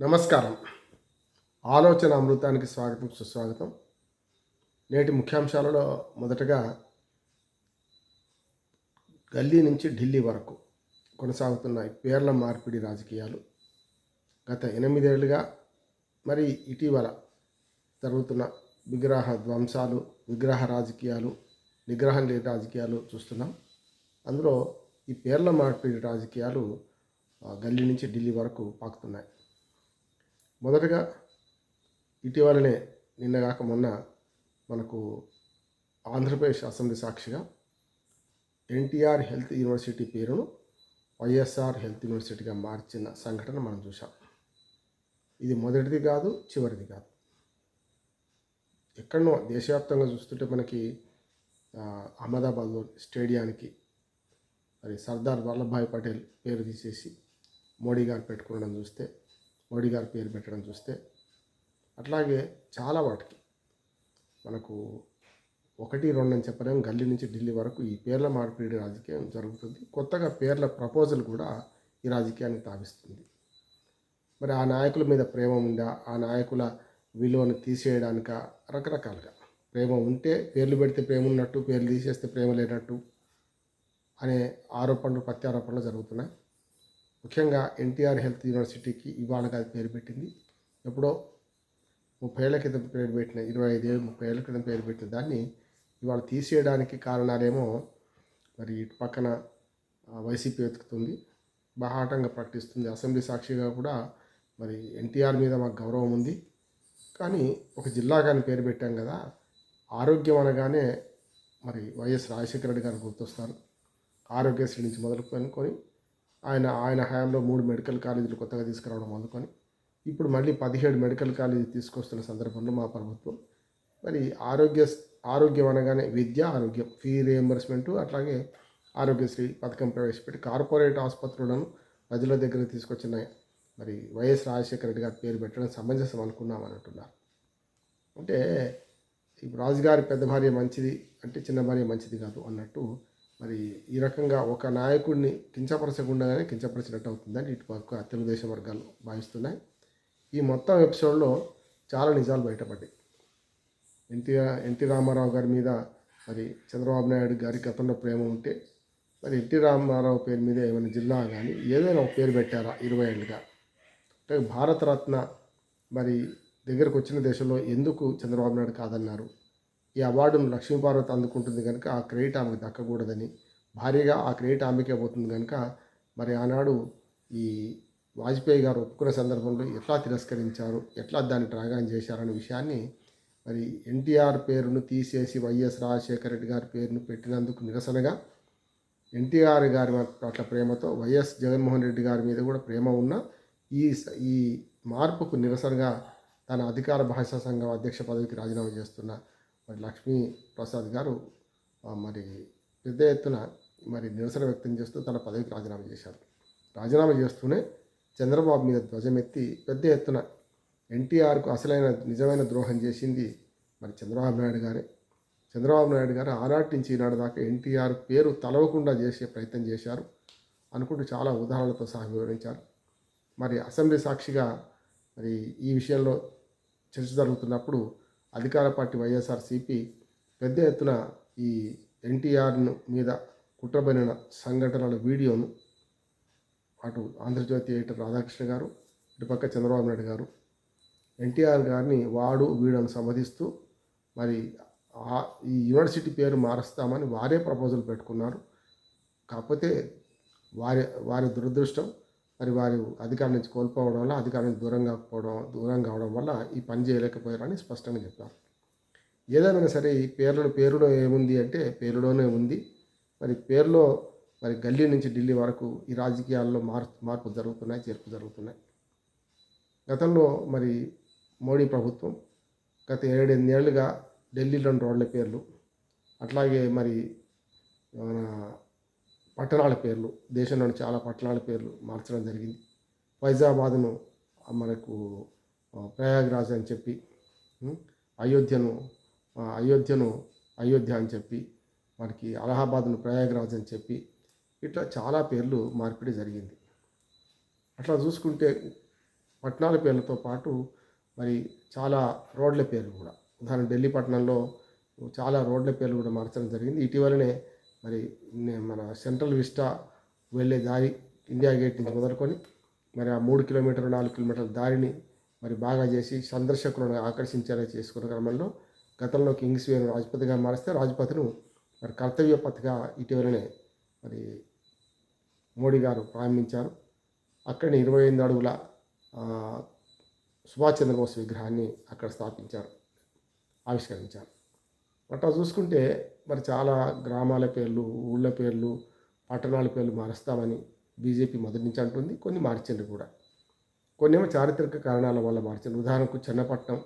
నమస్కారం. ఆలోచన అమృతానికి స్వాగతం సుస్వాగతం. నేటి ముఖ్యాంశాలలో మొదటగా గల్లీ నుంచి ఢిల్లీ వరకు కొనసాగుతున్నాయి పేర్ల మార్పిడి రాజకీయాలు గత ఎనిమిదేళ్ళుగా మరి ఇటీవల జరుగుతున్న విగ్రహ ధ్వంసాలు విగ్రహ రాజకీయాలు నిగ్రహం లేని రాజకీయాలు చూస్తున్నాం. అందులో ఈ పేర్ల మార్పిడి రాజకీయాలు గల్లీ నుంచి ఢిల్లీ వరకు పాకుతున్నాయి. మొదటగా ఇటీవలనే నిన్నగాక మొన్న మనకు ఆంధ్రప్రదేశ్ అసెంబ్లీ సాక్షిగా ఎన్టీఆర్ హెల్త్ యూనివర్సిటీ పేరును వైఎస్ఆర్ హెల్త్ యూనివర్సిటీగా మార్చిన సంఘటన మనం చూసాం ఇది మొదటిది కాదు చివరిది కాదు. ఎక్కడనో దేశవ్యాప్తంగా చూస్తుంటే మనకి అహ్మదాబాద్లో స్టేడియానికి మరి సర్దార్ వల్లభాయ్ పటేల్ పేరు తీసేసి మోడీ గారు పెట్టుకోవడం చూస్తే మోడీ గారి పేరు పెట్టడం చూస్తే అట్లాగే చాలా వాటికి మనకు ఒకటి రెండు అని చెప్పలేం. గల్లీ నుంచి ఢిల్లీ వరకు ఈ పేర్ల మార్పిడి రాజకీయం జరుగుతుంది. కొత్తగా పేర్ల ప్రపోజల్ కూడా ఈ రాజకీయానికి తావిస్తుంది. మరి ఆ నాయకుల మీద ప్రేమ ఉందా? ఆ నాయకుల విలువను తీసేయడానిక? రకరకాలుగా. ప్రేమ ఉంటే పేర్లు పెడితే ప్రేమ ఉన్నట్టు పేర్లు తీసేస్తే ప్రేమ లేనట్టు అనే ఆరోపణలు ప్రత్యారోపణలు జరుగుతున్నాయి. ముఖ్యంగా ఎన్టీఆర్ హెల్త్ యూనివర్సిటీకి ఇవాళ కాదు పేరు పెట్టింది. ఎప్పుడో ముప్పై ఏళ్ళ క్రితం పేరు పెట్టిన ఇరవై ఐదు ముప్పై ఏళ్ళ క్రితం పేరు పెట్టిన దాన్ని ఇవాళ తీసేయడానికి కారణాలేమో మరి ఇటు పక్కన వైసీపీ వెతుకుతుంది. బహాటంగా ప్రకటిస్తుంది. అసెంబ్లీ సాక్షిగా కూడా మరి ఎన్టీఆర్ మీద మాకు గౌరవం ఉంది. కానీ ఒక జిల్లా కానీ పేరు పెట్టాం కదా ఆరోగ్యం అనగానే మరి వైఎస్ రాజశేఖర రెడ్డి గారు గుర్తొస్తారు. ఆరోగ్యశ్రీ నుంచి మొదలుకొని ఆయన ఆయన హయాంలో మూడు మెడికల్ కాలేజీలు కొత్తగా తీసుకురావడం అందుకొని ఇప్పుడు మళ్ళీ పదిహేడు మెడికల్ కాలేజీ తీసుకొస్తున్న సందర్భంలో మా ప్రభుత్వం మరి ఆరోగ్య ఆరోగ్యం అనగానే విద్య ఆరోగ్యం ఫీ రియంబర్స్మెంట్ అట్లాగే ఆరోగ్యశ్రీ పథకం ప్రవేశపెట్టి కార్పొరేట్ ఆసుపత్రులను ప్రజల దగ్గర తీసుకొచ్చిన మరి వైఎస్ రాజశేఖర రెడ్డి గారి పేరు పెట్టడం సమంజసం అనుకున్నామని అంటున్నారు అంటే ఇప్పుడు రాజుగారి పెద్ద భార్య మంచిది అంటే చిన్న భార్య మంచిది కాదు అన్నట్టు మరి ఈ రకంగా ఒక నాయకుడిని కించపరచకుండానే కించపరిచినట్టు అవుతుందని ఇటు పక్క తెలుగుదేశం వర్గాలు భావిస్తున్నాయి. ఈ మొత్తం ఎపిసోడ్లో చాలా నిజాలు బయటపడ్డాయి. ఎన్టీ ఎన్టీ రామారావు గారి మీద మరి చంద్రబాబు నాయుడు గారి గతంలో ప్రేమ ఉంటే మరి ఎన్టీ రామారావు పేరు మీద ఏమైనా జిల్లా కానీ ఏదైనా ఒక పేరు పెట్టారా ఇరవై ఏళ్ళుగా? అంటే భారతరత్న మరి దగ్గరకు వచ్చిన దేశంలో ఎందుకు చంద్రబాబు నాయుడు కాదన్నారు? ఈ అవార్డును లక్ష్మీపార్వతి అందుకుంటుంది కనుక ఆ క్రెడిట్ ఆమెకు దక్కకూడదని భారీగా ఆ క్రెడిట్ ఆమెకే పోతుంది కనుక మరి ఆనాడు ఈ వాజ్పేయి గారు ఒప్పుకున్న సందర్భంలో ఎట్లా తిరస్కరించారు ఎట్లా దాన్ని డ్రాగాన్ చేశారనే విషయాన్ని మరి ఎన్టీఆర్ పేరును తీసేసి వైఎస్ రాజశేఖర రెడ్డి గారి పేరును పెట్టినందుకు నిరసనగా ఎన్టీఆర్ గారి పట్ల ప్రేమతో వైఎస్ జగన్మోహన్ రెడ్డి గారి మీద కూడా ప్రేమ ఉన్న ఈ స- ఈ మార్పుకు నిరసనగా తన అధికార భాషా సంఘం అధ్యక్ష పదవికి రాజీనామా చేస్తున్న మరి లక్ష్మీ ప్రసాద్ గారు మరి పెద్ద ఎత్తున మరి నిరసన వ్యక్తం చేస్తూ తన పదవికి రాజీనామా చేశారు. రాజీనామా చేస్తూనే చంద్రబాబు మీద ధ్వజమెత్తి పెద్ద ఎత్తున ఎన్టీఆర్కు అసలైన నిజమైన ద్రోహం చేసింది మరి చంద్రబాబు నాయుడు గారే. చంద్రబాబు నాయుడు గారు ఆనాటి నుంచి ఈనాడు దాకా ఎన్టీఆర్ పేరు తలవకుండా చేసే ప్రయత్నం చేశారు అనుకుంటూ చాలా ఉదాహరణలతో సహా వివరించారు. మరి అసెంబ్లీ సాక్షిగా మరి ఈ విషయంలో చర్చ జరుగుతున్నప్పుడు అధికార పార్టీ వైఎస్ఆర్సీపీ పెద్ద ఎత్తున ఈ ఎన్టీఆర్ను మీద కుట్రబడిన సంఘటనల వీడియోను అటు ఆంధ్రజ్యోతి ఎడిటర్ రాధాకృష్ణ గారు ఇటుపక్క చంద్రబాబు నాయుడు గారు ఎన్టీఆర్ గారిని వాడు వీడని సంబోధిస్తూ మరి ఈ యూనివర్సిటీ పేరు మారుస్తామని వారే ప్రపోజల్ పెట్టుకున్నారు. కాకపోతే వారి వారి దురదృష్టం మరి వారు అధికారం నుంచి కోల్పోవడం వల్ల అధికారం నుంచి దూరంగా పోవడం దూరం కావడం వల్ల ఈ పని చేయలేకపోయారని స్పష్టంగా చెప్పారు. ఏదేమైనా సరే ఈ పేర్లు పేరులో ఏముంది అంటే పేరులోనే ఉంది. మరి పేరులో మరి గల్లీ నుంచి ఢిల్లీ వరకు ఈ రాజకీయాల్లో మార్పు మార్పు జరుగుతున్నాయి చేర్పు జరుగుతున్నాయి. గతంలో మరి మోడీ ప్రభుత్వం గత ఏడెనిమిదేళ్ళుగా ఢిల్లీలోని రోడ్ల పేర్లు అట్లాగే మరి మన పట్టణాల పేర్లు దేశంలోని చాలా పట్టణాల పేర్లు మార్చడం జరిగింది. ఫైజాబాద్ను మనకు ప్రయాగ్రాజ్ అని చెప్పి అయోధ్యను అయోధ్యను అయోధ్య అని చెప్పి మనకి అలహాబాద్ను ప్రయాగ్రాజ్ అని చెప్పి ఇట్లా చాలా పేర్లు మార్పిడి జరిగింది. అట్లా చూసుకుంటే పట్టణాల పేర్లతో పాటు మరి చాలా రోడ్ల పేర్లు కూడా. ఉదాహరణ ఢిల్లీ పట్టణంలో చాలా రోడ్ల పేర్లు కూడా మార్చడం జరిగింది. ఇటీవలనే మరి మన సెంట్రల్ విస్టా వెళ్ళే దారి ఇండియా గేట్ నుంచి మొదలుకొని మరి ఆ మూడు కిలోమీటర్లు నాలుగు కిలోమీటర్ల దారిని మరి బాగా చేసి సందర్శకులను ఆకర్షించేలా చేసుకున్న క్రమంలో గతంలో కింగ్స్ వేను రాజపతిగా మారిస్తే రాజపతిను మరి కర్తవ్య పథగా ఇటీవలనే మరి మోడీ గారు ప్రారంభించారు. అక్కడ ఇరవై ఎనిమిది అడుగుల సుభాష్ చంద్రబోస్ విగ్రహాన్ని అక్కడ స్థాపించారు ఆవిష్కరించారు. అట్లా చూసుకుంటే మరి చాలా గ్రామాల పేర్లు ఊళ్ళ పేర్లు పట్టణాల పేర్లు మారుస్తామని బీజేపీ మొదటి నుంచి అంటుంది. కొన్ని మార్చిండ్రు కూడా. కొన్ని ఏమో చారిత్రక కారణాల వల్ల మార్చిండ్రు ఉదాహరణకు చెన్నపట్నం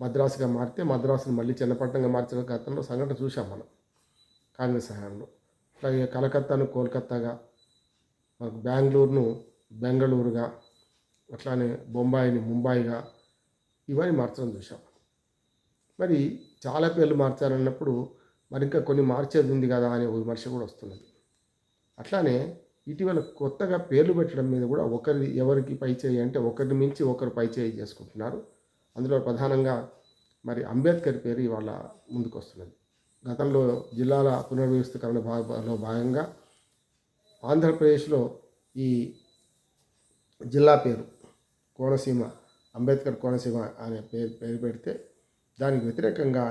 మద్రాసుగా మారితే మద్రాసును మళ్ళీ చెన్నపట్నంగా మార్చిన గతంలో సంఘటన చూసాం మనం కాంగ్రెస్ హయాంలో అలాగే కలకత్తాను కోల్కత్తాగా మనకు బెంగళూరును బెంగళూరుగా అట్లానే బొంబాయిని ముంబాయిగా ఇవన్నీ మార్చడం చూసాం మరి చాలా పేర్లు మార్చాలన్నప్పుడు మరి ఇంకా కొన్ని మార్చేది ఉంది కదా అనే విమర్శ కూడా వస్తున్నది. అట్లానే ఇటీవల కొత్తగా పేర్లు పెట్టడం మీద కూడా ఒకరి ఎవరికి పై చేయి అంటే ఒకరిని మించి ఒకరు పై చేయి చేసుకుంటున్నారు. అందులో ప్రధానంగా మరి అంబేద్కర్ పేరు ఇవాళ ముందుకు వస్తున్నది గతంలో జిల్లాల పునర్వ్యవస్థీకరణ భాగంలో భాగంగా ఆంధ్రప్రదేశ్లో ఈ జిల్లా పేరు కోనసీమ అంబేద్కర్ కోనసీమ అనే పేరు పేరు పెడితే దానికి వ్యతిరేకంగా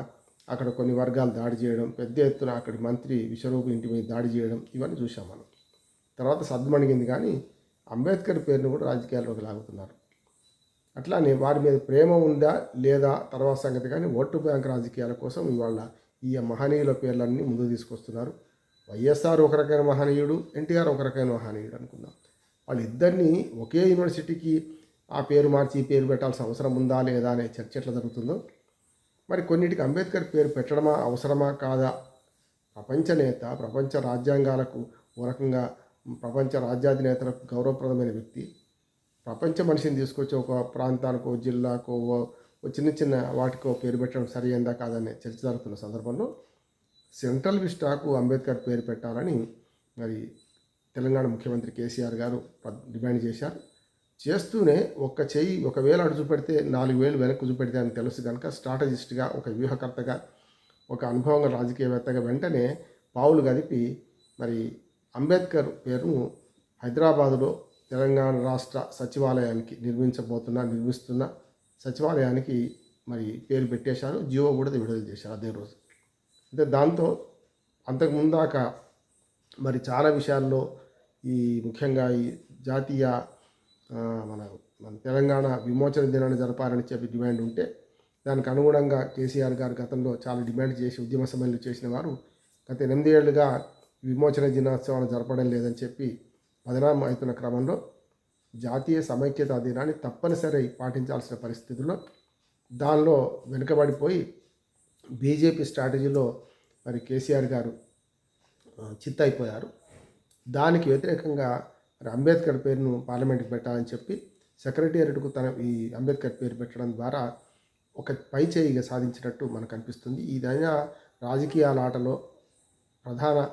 అక్కడ కొన్ని వర్గాలు దాడి చేయడం పెద్ద ఎత్తున అక్కడి మంత్రి విశ్వరూపు ఇంటి మీద దాడి చేయడం ఇవన్నీ చూసాం మనం. తర్వాత సద్మణిగింది కానీ అంబేద్కర్ పేరును కూడా రాజకీయాల్లోకి లాగుతున్నారు. అట్లానే వారి మీద ప్రేమ ఉందా లేదా తర్వాత సంగతి కానీ ఓటు బ్యాంక్ రాజకీయాల కోసం ఇవాళ ఈ మహనీయుల పేర్లన్నీ ముందు తీసుకొస్తున్నారు. వైఎస్ఆర్ ఒక రకమైన మహనీయుడు ఎన్టీఆర్ ఒక రకమైన మహనీయుడు అనుకుందాం. వాళ్ళిద్దరినీ ఒకే యూనివర్సిటీకి ఆ పేరు మార్చి ఈ పేరు పెట్టాల్సిన అవసరం ఉందా లేదా అనే చర్చ ఎట్లా జరుగుతుందో మరి కొన్నిటికి అంబేద్కర్ పేరు పెట్టడమా అవసరమా కాదా? ప్రపంచ నేత ప్రపంచ రాజ్యాంగాలకు ఓ రకంగా ప్రపంచ రాజ్యాధినేతలకు గౌరవప్రదమైన వ్యక్తి. ప్రపంచ మనిషిని తీసుకొచ్చి ఒక ప్రాంతానికో జిల్లాకో ఓ- చిన్న చిన్న వాటికో పేరు పెట్టడం సరి కాదనే చర్చ జరుగుతున్న సందర్భంలో సెంట్రల్ విస్టాకు అంబేద్కర్ పేరు పెట్టాలని మరి తెలంగాణ ముఖ్యమంత్రి కేసీఆర్ గారు డిమాండ్ చేశారు. చేస్తూనే ఒక్క చెయ్యి ఒకవేళ అటు చూపెడితే నాలుగు వేలు వెనక్కి చూపెడితే అని తెలుసు కనుక స్ట్రాటజిస్ట్గా ఒక వ్యూహకర్తగా ఒక అనుభవంగా రాజకీయవేత్తగా వెంటనే పావులు కదిపి మరి అంబేద్కర్ పేరును హైదరాబాదులో తెలంగాణ రాష్ట్ర సచివాలయానికి నిర్మించబోతున్న నిర్మిస్తున్న సచివాలయానికి మరి పేరు పెట్టేశారు. జియో కూడా విడుదల చేశారు అదే రోజు. అంటే దాంతో అంతకు ముందాక మరి చాలా విషయాల్లో ఈ ముఖ్యంగా ఈ జాతీయ మన మన తెలంగాణ విమోచన దినాన్ని జరపాలని చెప్పి డిమాండ్ ఉంటే దానికి అనుగుణంగా కేసీఆర్ గారు గతంలో చాలా డిమాండ్ చేసి ఉద్యమ సమయంలో చేసిన వారు గత ఎనిమిది ఏళ్ళుగా విమోచన దినోత్సవాలు జరపడం లేదని చెప్పి బదనామం అవుతున్న క్రమంలో జాతీయ సమైక్యతా దినాన్ని తప్పనిసరి పాటించాల్సిన పరిస్థితుల్లో దానిలో వెనుకబడిపోయి బీజేపీ స్ట్రాటజీలో మరి కేసీఆర్ గారు ఆ, చిత్తయిపోయారు దానికి వ్యతిరేకంగా అంబేద్కర్ పేరును పార్లమెంట్కి పెట్టాలని చెప్పి సెక్రటేరియట్కు తన ఈ అంబేద్కర్ పేరు పెట్టడం ద్వారా ఒక పై చేయిగా సాధించినట్టు మనకు అనిపిస్తుంది. ఇదైనా రాజకీయాల ఆటలో ప్రధాన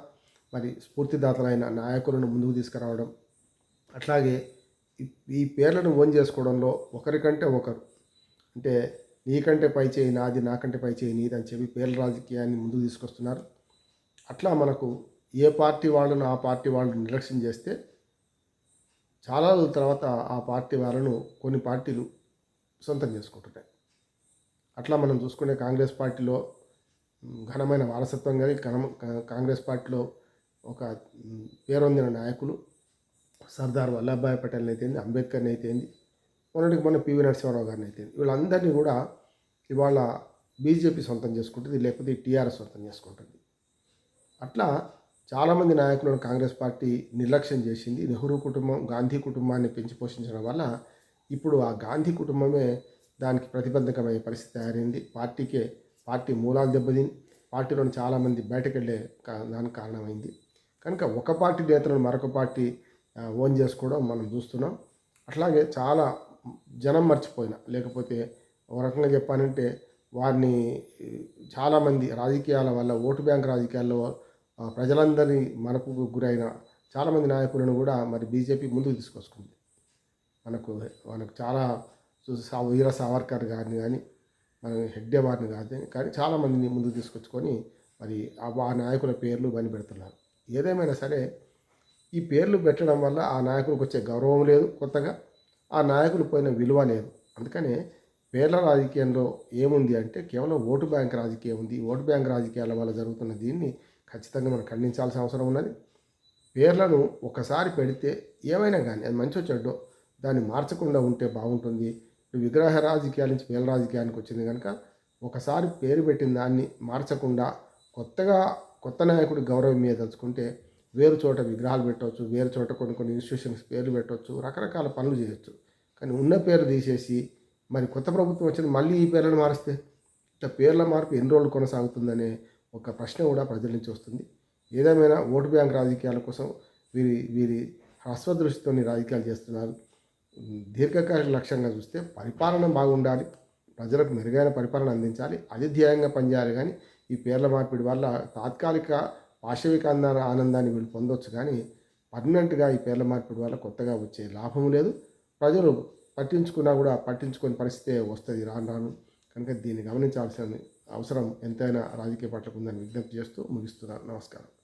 మరి స్ఫూర్తిదాతలైన నాయకులను ముందుకు తీసుకురావడం అట్లాగే ఈ- పేర్లను ఓన్ చేసుకోవడంలో ఒకరికంటే ఒకరు అంటే నీకంటే పై చేయి నాది నాకంటే పై చేయి నీది అని చెప్పి పేర్ల రాజకీయాన్ని ముందుకు తీసుకొస్తున్నారు. అట్లా మనకు ఏ పార్టీ వాళ్ళను ఆ పార్టీ వాళ్ళు నిర్లక్ష్యం చేస్తే చాలా రోజుల తర్వాత ఆ పార్టీ వాళ్ళను కొన్ని పార్టీలు సొంతం చేసుకుంటున్నాయి అట్లా మనం చూసుకునే కాంగ్రెస్ పార్టీలో ఘనమైన వారసత్వం కానీ ఘన కాంగ్రెస్ పార్టీలో ఒక పేరొందిన నాయకులు సర్దార్ వల్లభాయ్ పటేల్ని అయితేంది అంబేద్కర్ని అయితేంది మొన్నటికి మొన్న పివి నరసింహారావు గారిని అయితేంది వీళ్ళందరినీ కూడా ఇవాళ బీజేపీ సొంతం చేసుకుంటుంది లేకపోతే టీఆర్ఎస్ సొంతం చేసుకుంటుంది. అట్లా చాలామంది నాయకులను కాంగ్రెస్ పార్టీ నిర్లక్ష్యం చేసింది. నెహ్రూ కుటుంబం గాంధీ కుటుంబాన్ని పెంచి పోషించడం వల్ల ఇప్పుడు ఆ గాంధీ కుటుంబమే దానికి ప్రతిబంధకమయ్యే పరిస్థితి తయారైంది. పార్టీకే పార్టీ మూలాలు దెబ్బతిని పార్టీలోని చాలామంది బయటకు వెళ్ళే కా- దానికి కారణమైంది. కనుక ఒక పార్టీ నేతలను మరొక పార్టీ ఓన్ చేసుకోవడం మనం చూస్తున్నాం. అట్లాగే చాలా జనం మర్చిపోయిన. లేకపోతే ఒక రకంగా చెప్పాలంటే వారిని చాలామంది రాజకీయాల వల్ల ఓటు బ్యాంక్ రాజకీయాల్లో ఆ, ప్రజలందరి మనకు గురైన చాలామంది నాయకులను కూడా మరి బీజేపీ ముందుకు తీసుకొస్తుంది. మనకు మనకు చాలా చూసి వీర సావర్కర్ గారిని కానీ మన హెగ్డే వారిని కానీ కానీ చాలామందిని ముందుకు తీసుకొచ్చుకొని మరి ఆ ఆ నాయకుల పేర్లు బని పెడుతున్నారు. ఏదేమైనా సరే ఈ పేర్లు పెట్టడం వల్ల ఆ నాయకులకు వచ్చే గౌరవం లేదు కొత్తగా ఆ నాయకులు పోయిన విలువ లేదు. అందుకనే పేర్ల రాజకీయంలో ఏముంది అంటే కేవలం ఓటు బ్యాంక్ రాజకీయం ఉంది. ఓటు బ్యాంక్ రాజకీయాల వల్ల జరుగుతున్న దీన్ని ఖచ్చితంగా మనం ఖండించాల్సిన అవసరం ఉన్నది. పేర్లను ఒకసారి పెడితే ఏమైనా కానీ అది మంచి చెడ్డో దాన్ని మార్చకుండా ఉంటే బాగుంటుంది. విగ్రహ రాజకీయాల నుంచి పేర్ల రాజకీయానికి వచ్చింది కనుక ఒకసారి పేరు పెట్టిన దాన్ని మార్చకుండా కొత్తగా కొత్త నాయకుడి గౌరవం మీద తలుచుకుంటే వేరు చోట విగ్రహాలు పెట్టవచ్చు వేరు చోట కొన్ని కొన్ని ఇన్స్టిట్యూషన్స్ పేర్లు పెట్టవచ్చు రకరకాల పనులు చేయొచ్చు. కానీ ఉన్న పేరు తీసేసి మరి కొత్త ప్రభుత్వం వచ్చిన మళ్ళీ ఈ పేర్లను మారిస్తే ఇట్లా పేర్ల మార్పు ఎన్ని రోజులు కొనసాగుతుందనే ఒక ప్రశ్న కూడా ప్రజల నుంచి వస్తుంది. ఏదేమైనా ఓటు బ్యాంక్ రాజకీయాల కోసం వీరి వీరి హస్వదృష్టితోని రాజకీయాలు చేస్తున్నారు. దీర్ఘకాలిక లక్ష్యంగా చూస్తే పరిపాలన బాగుండాలి. ప్రజలకు మెరుగైన పరిపాలన అందించాలి. అది ధ్యేయంగా పనిచేయాలి కానీ ఈ పేర్ల మార్పిడి వల్ల తాత్కాలిక పాశవిక అందాన ఆనందాన్ని వీళ్ళు పొందొచ్చు కానీ పర్మనెంట్గా ఈ పేర్ల మార్పిడి వల్ల కొత్తగా వచ్చే లాభం లేదు. ప్రజలు పట్టించుకున్నా కూడా పట్టించుకొని పరిస్థితే వస్తుంది రాను రాను. కనుక దీన్ని గమనించాల్సిన అవసరం ఎంతైనా రాజకీయ పట్లకు ఉందని విజ్ఞప్తి చేస్తూ ముగిస్తున్నాను నమస్కారం.